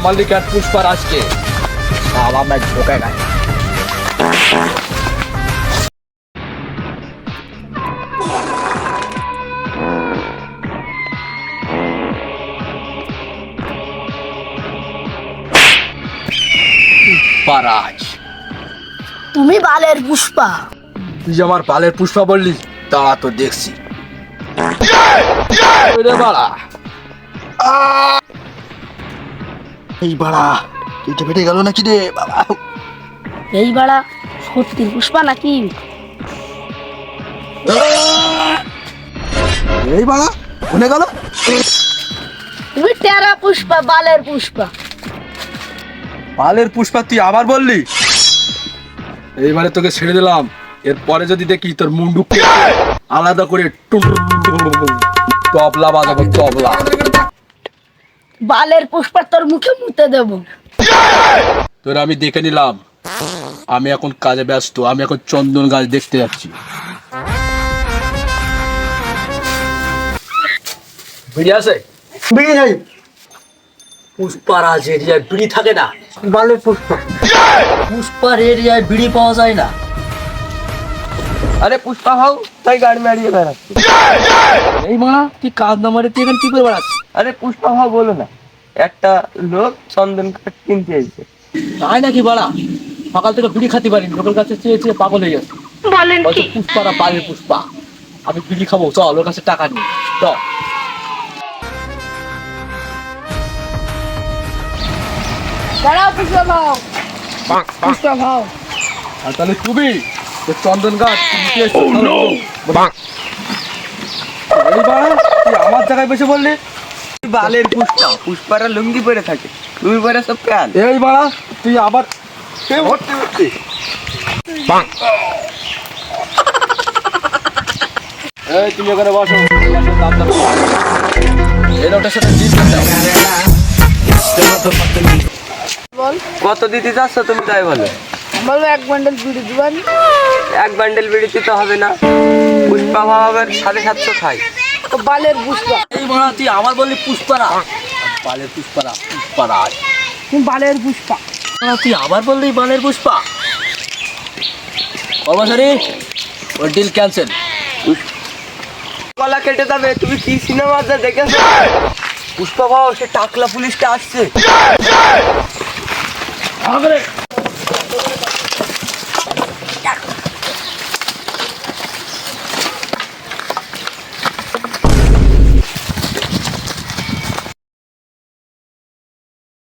Mallik and Pushpa Raj के साला मैं झोंकेगा পারাজ তুমি বালের পুষ্পা তুই যে আমার পালের পুষ্পা বললি তা তো দেখছি ওরে বাড়া এই বাড়া ফেটে গেল নাকি রে বাবা এই বাড়া সত্যি পুষ্পা নাকি এই বাড়া শুনে গেল তুমি টেরা পুষ্পা বালের পুষ্পা পালের পুষ্পা তুই আবার বললি এইবারে তোকে ছেড়ে দিলাম এরপরে যদি দেখি তোর মুন্ডু আলাদা করে টুম তবলা বাজাবো তবলা বালের পুষ্পা তোর মুখে মুতে দেবো। তোর আমি দেখে নিলাম। আমি এখন কাজে ব্যস্ত। আমি এখন চন্দন গাছ দেখতে যাচ্ছি। বিড়ি আছে? বিড়ি নাই। পুষ্পারাজ এরিয়ায় বিড়ি থাকে না। বালের পুষ্পা। পুষ্পার এরিয়ায় বিড়ি পাওয়া যায় না। আরে পুষ্পা ভাও তাই গাড়ি মারিয়ে বেড়াচ্ছে। এই মানা তুই কাজ না মারে তুই এখানে কি করে বেড়াচ্ছিস? আরে পুষ্পা ভাও বলো না। একটা লোক চন্দন কাঠ কিনতে এসেছে। তাই নাকি বাড়া সকাল থেকে বিড়ি খাতে পারিনি লোকের কাছে চেয়ে চেয়ে পাগল হয়ে গেছে। বলছে পুষ্পারা পায়ের পুষ্পা। আমি বিড়ি খাব চল ওর কাছে টাকা নিই চল। দাঁড়াও পুষ্পা ভাও। পুষ্পা ভাও। আর তাহলে তুমি তো চন্দন গাছ তুমি কি এসছো? তুই আমার জায়গায় বসে বললি? বালের পুষ্পা পুষ্পারা লুঙ্গি পরে থাকে। তুমি পরে সব প্যান। এই বাড়া তুই আবার ভর্তি ভর্তি এই তুমি ওখানে বসো। এই লোকটার সাথে কত দিতে চাচ্ছ তুমি তাই বলো। বলব এক বান্ডেল বিড়ি দিবেন। এক বান্ডেল বিড়িতে তো হবে না। পুষ্পা ভাও আবার সাড়ে সাতশো খাই। তো বালের পুষ্পা। এই বাড়া তুই আমার বললি পুষ্পারা। বালের পুষ্পারা পুষ্পারাজ তুমি বালের পুষ্পা। বাড়া, তুই আবার বললি বালের পুষ্পা। কর্মচারী ওর ডিল ক্যান্সেল গলা কেটে যাবে তুমি কি সিনেমা যা দেখেছ? পুষ্পা ভাও সে টাকলা পুলিশটা আসছে।